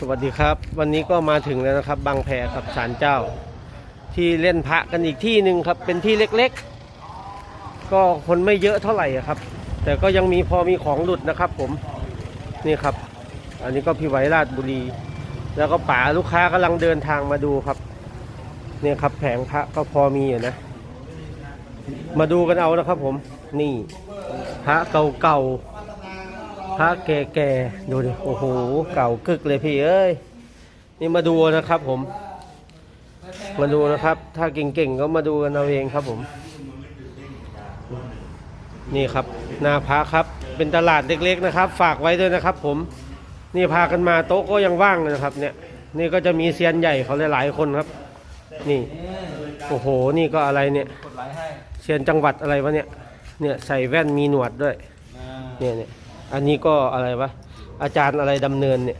สวัสดีครับ วันนี้ก็มาถึงแล้วนะครับ บางแพครับศาลเจ้า ที่เล่นพระกันอีกที่หนึ่งครับ เป็นที่เล็กๆ ก็คนไม่เยอะเท่าไหร่ครับ แต่ก็ยังมีพอมีของหลุดนะครับ ผมนี่ครับ อันนี้ก็พี่ไวราชบุรี แล้วก็ป๋าลูกค้ากำลังเดินทางมาดูครับเนี่ยครับแผงพระก็พอมีอยู่นะ มาดูกันเอานะครับ ผมนี่พระเก่าๆ พระแก่ๆดูดิโอ้โห เก่ากึกเลยพี่เอ้ย นี่มาดูนะครับผม มาดูนะครับ ถ้าเก่งๆก็มาดูกันเอาเองครับผม นี่ครับหน้าพระครับ เป็นตลาดเล็กๆนะครับ ฝากไว้ด้วยนะครับผม นี่พากันมาโต๊ะก็ยังว่างเลยนะครับ เนี่ย นี่ก็จะมีเซียนใหญ่เขาหลายๆคนครับ นี่ โอ้โห นี่ก็อะไรเนี่ยเซียนจังหวัดอะไรวะเนี่ย เนี่ยใส่แว่นมีหนวดด้วย เนี่ยเนี่ย อันนี้ก็อะไรวะอาจารย์อะไรดำเนินเนี่ย